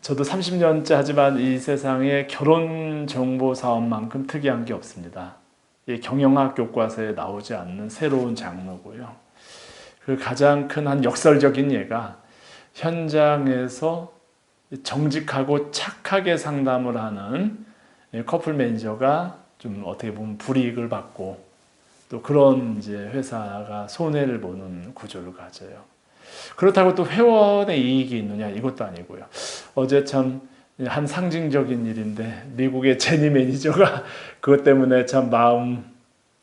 저도 30년째 하지만 이 세상에 결혼 정보 사업만큼 특이한 게 없습니다. 이 경영학 교과서에 나오지 않는 새로운 장르고요. 그 가장 큰 한 역설적인 예가 현장에서 정직하고 착하게 상담을 하는 커플 매니저가 좀 어떻게 보면 불이익을 받고 또 그런 이제 회사가 손해를 보는 구조를 가져요. 그렇다고 또 회원의 이익이 있느냐 이것도 아니고요. 어제 참 한 상징적인 일인데 미국의 제니 매니저가 그것 때문에 참 마음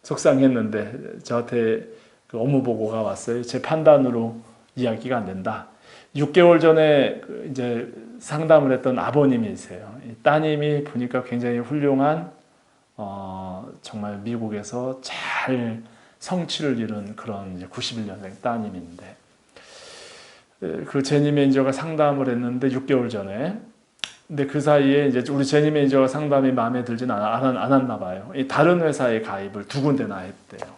속상했는데 저한테 그 업무 보고가 왔어요. 제 판단으로 이야기가 안 된다. 6개월 전에 그 이제 상담을 했던 아버님이세요. 이 따님이 보니까 굉장히 훌륭한 어, 정말 미국에서 잘 성취를 이룬 그런 이제 91년생 따님인데 에, 그 제니 매니저가 상담을 했는데 6개월 전에 근데 그 사이에 이제 우리 제니 매니저가 상담이 마음에 들진 않았나 봐요. 이 다른 회사에 가입을 두 군데나 했대요.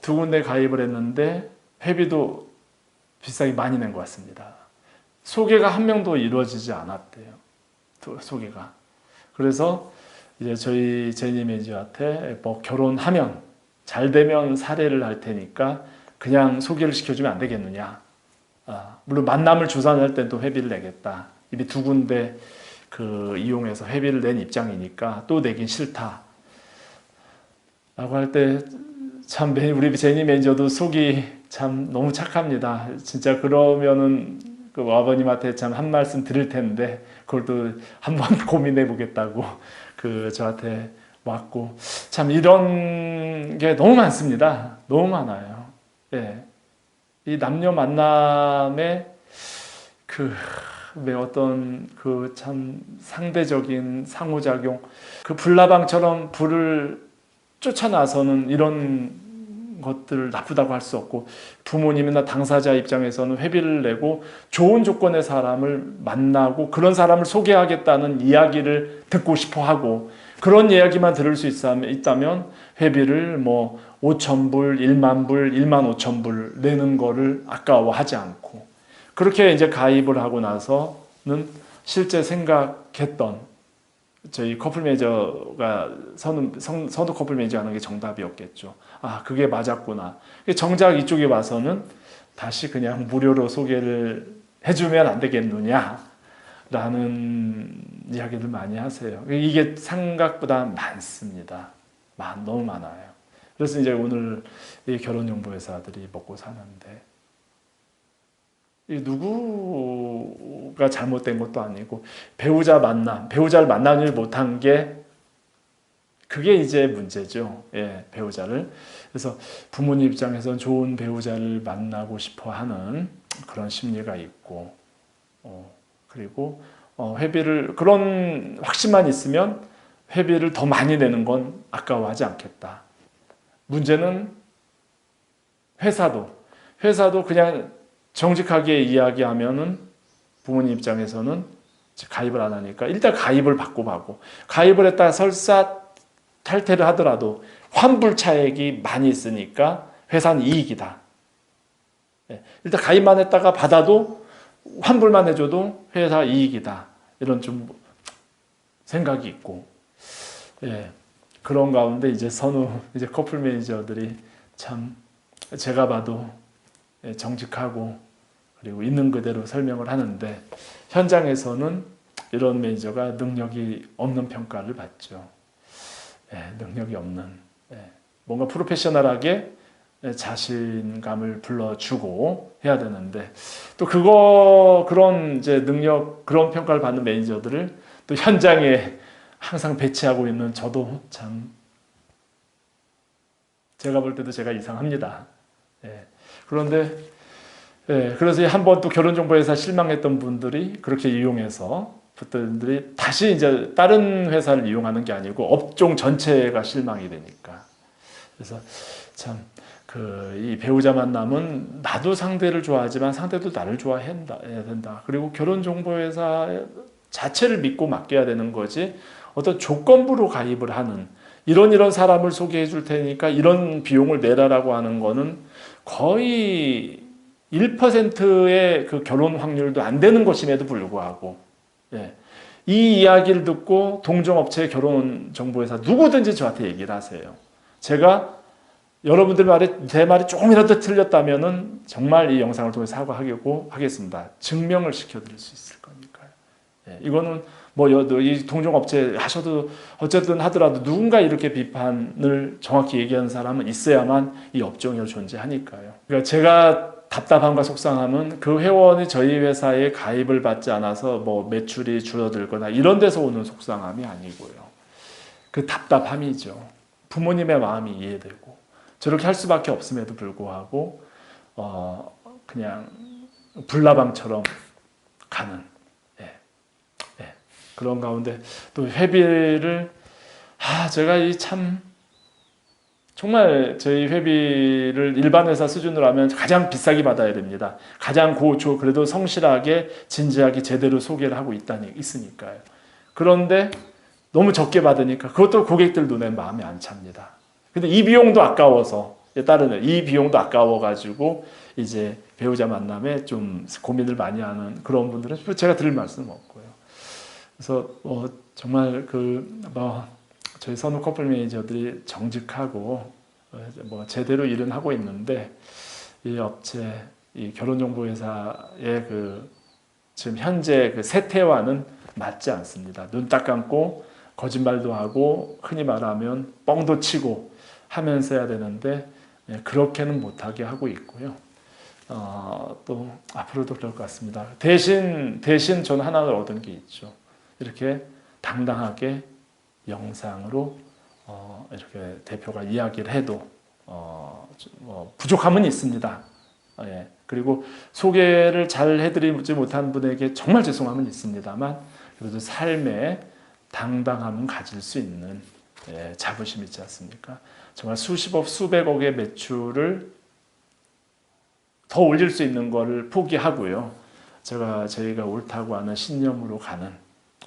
두 군데 가입을 했는데 회비도 비싸게 많이 낸 것 같습니다. 소개가 한 명도 이루어지지 않았대요. 또 소개가. 그래서 이제 저희 제니 매니저한테 뭐 결혼하면 잘 되면 사례를 할 테니까 그냥 소개를 시켜주면 안 되겠느냐. 아, 물론 만남을 주선할 땐또 회비를 내겠다. 이미 두 군데 그 이용해서 회비를 낸 입장이니까 또 내긴 싫다. 라고 할 때 참 우리 제니 매니저도 속이 참 너무 착합니다. 진짜 그러면은 그 아버님한테 참 한 말씀 드릴 텐데 그걸 또 한번 고민해 보겠다고 그 저한테 왔고 참 이런 게 너무 많습니다. 너무 많아요. 예. 이 남녀 만남의 그왜 어떤 그 참 상대적인 상호작용 그 불나방처럼 불을 쫓아나서는 이런 것들을 나쁘다고 할 수 없고 부모님이나 당사자 입장에서는 회비를 내고 좋은 조건의 사람을 만나고 그런 사람을 소개하겠다는 이야기를 듣고 싶어 하고 그런 이야기만 들을 수 있다면 회비를 뭐 5천 불, 1만 불, 1만 5천 불 내는 거를 아까워하지 않고 그렇게 이제 가입을 하고 나서는 실제 생각했던 저희 커플 매니저가 선우, 선, 선우 커플 매니저 하는 게 정답이었겠죠. 아, 그게 맞았구나. 정작 이쪽에 와서는 다시 그냥 무료로 소개를 해주면 안 되겠느냐. 라는 이야기를 많이 하세요. 이게 생각보다 많습니다. 많, 너무 많아요. 그래서 이제 오늘 이 결혼정보회사들이 먹고 사는데, 이 누구가 잘못된 것도 아니고 배우자 만남, 배우자를 만나지 못한 게 그게 이제 문제죠. 예, 배우자를. 그래서 부모님 입장에서는 좋은 배우자를 만나고 싶어 하는 그런 심리가 있고, 어, 그리고 어, 회비를, 그런 확신만 있으면 회비를 더 많이 내는 건 아까워하지 않겠다. 문제는 회사도, 회사도 그냥 정직하게 이야기하면은 부모님 입장에서는 가입을 안 하니까 일단 가입을 받고 받고 가입을 했다 설사 탈퇴를 하더라도 환불 차액이 많이 있으니까 회사는 이익이다. 예, 일단 가입만 했다가 받아도 환불만 해줘도 회사 이익이다. 이런 좀 생각이 있고 예, 그런 가운데 이제 선우 이제 커플 매니저들이 참 제가 봐도 예, 정직하고 그리고 있는 그대로 설명을 하는데 현장에서는 이런 매니저가 능력이 없는 평가를 받죠. 예, 능력이 없는 예, 뭔가 프로페셔널하게 예, 자신감을 불러주고 해야 되는데 또 그거 그런 이제 능력 그런 평가를 받는 매니저들을 또 현장에 항상 배치하고 있는 저도 참 제가 볼 때도 제가 이상합니다. 예. 그런데 예, 그래서 한 번 또 결혼정보회사 실망했던 분들이 그렇게 이용해서 분들이 다시 이제 다른 회사를 이용하는 게 아니고 업종 전체가 실망이 되니까 그래서 참 그 이 배우자 만남은 나도 상대를 좋아하지만 상대도 나를 좋아해야 된다. 그리고 결혼정보회사 자체를 믿고 맡겨야 되는 거지 어떤 조건부로 가입을 하는 이런 이런 사람을 소개해 줄 테니까 이런 비용을 내라라고 하는 거는 거의 1%의 그 결혼 확률도 안 되는 것임에도 불구하고 예. 이 이야기를 듣고 동종업체 결혼 정보회사 누구든지 저한테 얘기를 하세요. 제가 여러분들 말에 제 말이 조금이라도 틀렸다면은 정말 이 영상을 통해 사과하겠고 하겠습니다. 증명을 시켜드릴 수 있을 거니까요. 예, 이거는 뭐 이 동종업체 하셔도 어쨌든 하더라도 누군가 이렇게 비판을 정확히 얘기하는 사람은 있어야만 이 업종이 존재하니까요. 그러니까 제가 답답함과 속상함은 그 회원이 저희 회사에 가입을 받지 않아서 뭐 매출이 줄어들거나 이런 데서 오는 속상함이 아니고요. 그 답답함이죠. 부모님의 마음이 이해되고 저렇게 할 수밖에 없음에도 불구하고 어 그냥 불나방처럼 가는. 그런 가운데 또 회비를 아 제가 이 참 정말 저희 회비를 일반 회사 수준으로 하면 가장 비싸게 받아야 됩니다. 가장 고초 그래도 성실하게 진지하게 제대로 소개를 하고 있다니 있으니까요. 그런데 너무 적게 받으니까 그것도 고객들 눈에 마음에 안 찹니다. 근데 이 비용도 아까워서 따르는 이 비용도 아까워 가지고 이제 배우자 만남에 좀 고민을 많이 하는 그런 분들은 제가 드릴 말씀은 없고요. 그래서 뭐 정말 그뭐 저희 선후 커플 매니저들이 정직하고 뭐 제대로 일은 하고 있는데 이 업체 이 결혼정보회사의 그 지금 현재 그 세태와는 맞지 않습니다. 눈 딱 감고 거짓말도 하고 흔히 말하면 뻥도 치고 하면서 해야 되는데 예, 그렇게는 못하게 하고 있고요. 어, 또 앞으로도 그럴 것 같습니다. 대신 대신 저는 하나를 얻은 게 있죠. 이렇게 당당하게 영상으로 어, 이렇게 대표가 이야기를 해도 어, 뭐 부족함은 있습니다. 예. 그리고 소개를 잘 해드리지 못한 분에게 정말 죄송함은 있습니다만 그래도 삶에 당당함은 가질 수 있는 예, 자부심 있지 않습니까? 정말 수십억, 수백억의 매출을 더 올릴 수 있는 것을 포기하고요. 제가 저희가 옳다고 하는 신념으로 가는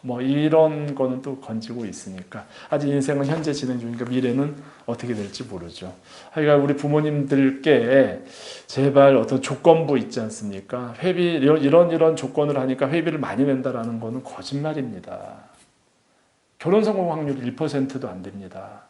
뭐 이런 거는 또 건지고 있으니까 아직 인생은 현재 진행 중이니까 미래는 어떻게 될지 모르죠. 하여간 우리 부모님들께 제발 어떤 조건부 있지 않습니까? 회비 이런 이런 조건을 하니까 회비를 많이 낸다라는 거는 거짓말입니다. 결혼 성공 확률이 1%도 안 됩니다.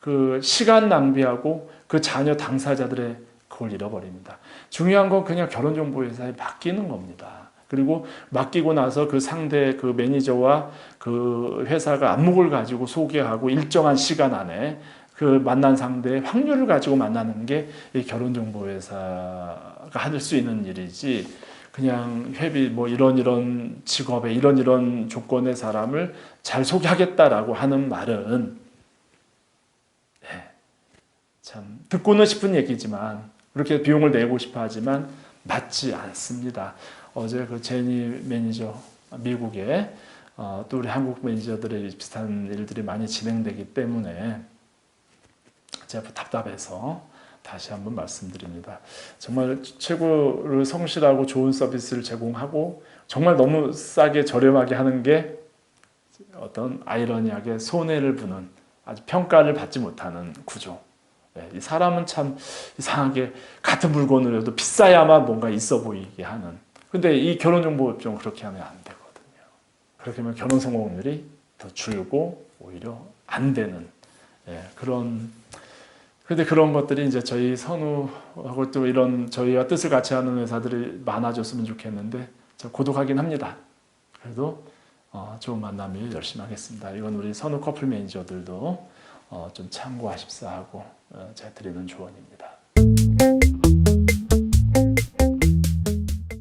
그 시간 낭비하고 그 자녀 당사자들의 그걸 잃어버립니다. 중요한 건 그냥 결혼정보회사에 맡기는 겁니다. 그리고 맡기고 나서 그 상대 그 매니저와 그 회사가 안목을 가지고 소개하고 일정한 시간 안에 그 만난 상대의 확률을 가지고 만나는 게 이 결혼정보회사가 할 수 있는 일이지 그냥 회비 뭐 이런 이런 직업에 이런 이런 조건의 사람을 잘 소개하겠다라고 하는 말은 참 듣고는 싶은 얘기지만 그렇게 비용을 내고 싶어 하지만 맞지 않습니다. 어제 그 제니 매니저 미국에 어, 또 우리 한국 매니저들의 비슷한 일들이 많이 진행되기 때문에 제가 답답해서 다시 한번 말씀드립니다. 정말 최고로 성실하고 좋은 서비스를 제공하고 정말 너무 싸게 저렴하게 하는 게 어떤 아이러니하게 손해를 부는 아주 평가를 받지 못하는 구조. 네, 이 사람은 참 이상하게 같은 물건을 해도 비싸야만 뭔가 있어 보이게 하는. 근데 이 결혼정보업종 그렇게 하면 안 되거든요. 그렇게 하면 결혼 성공률이 더 줄고 오히려 안 되는 예, 그런. 근데 그런 것들이 이제 저희 선우하고 또 이런 저희와 뜻을 같이 하는 회사들이 많아졌으면 좋겠는데 고독하긴 합니다. 그래도 어, 좋은 만남을 열심히 하겠습니다. 이건 우리 선우 커플 매니저들도 어, 좀 참고하십사 하고 어, 제가 드리는 조언입니다.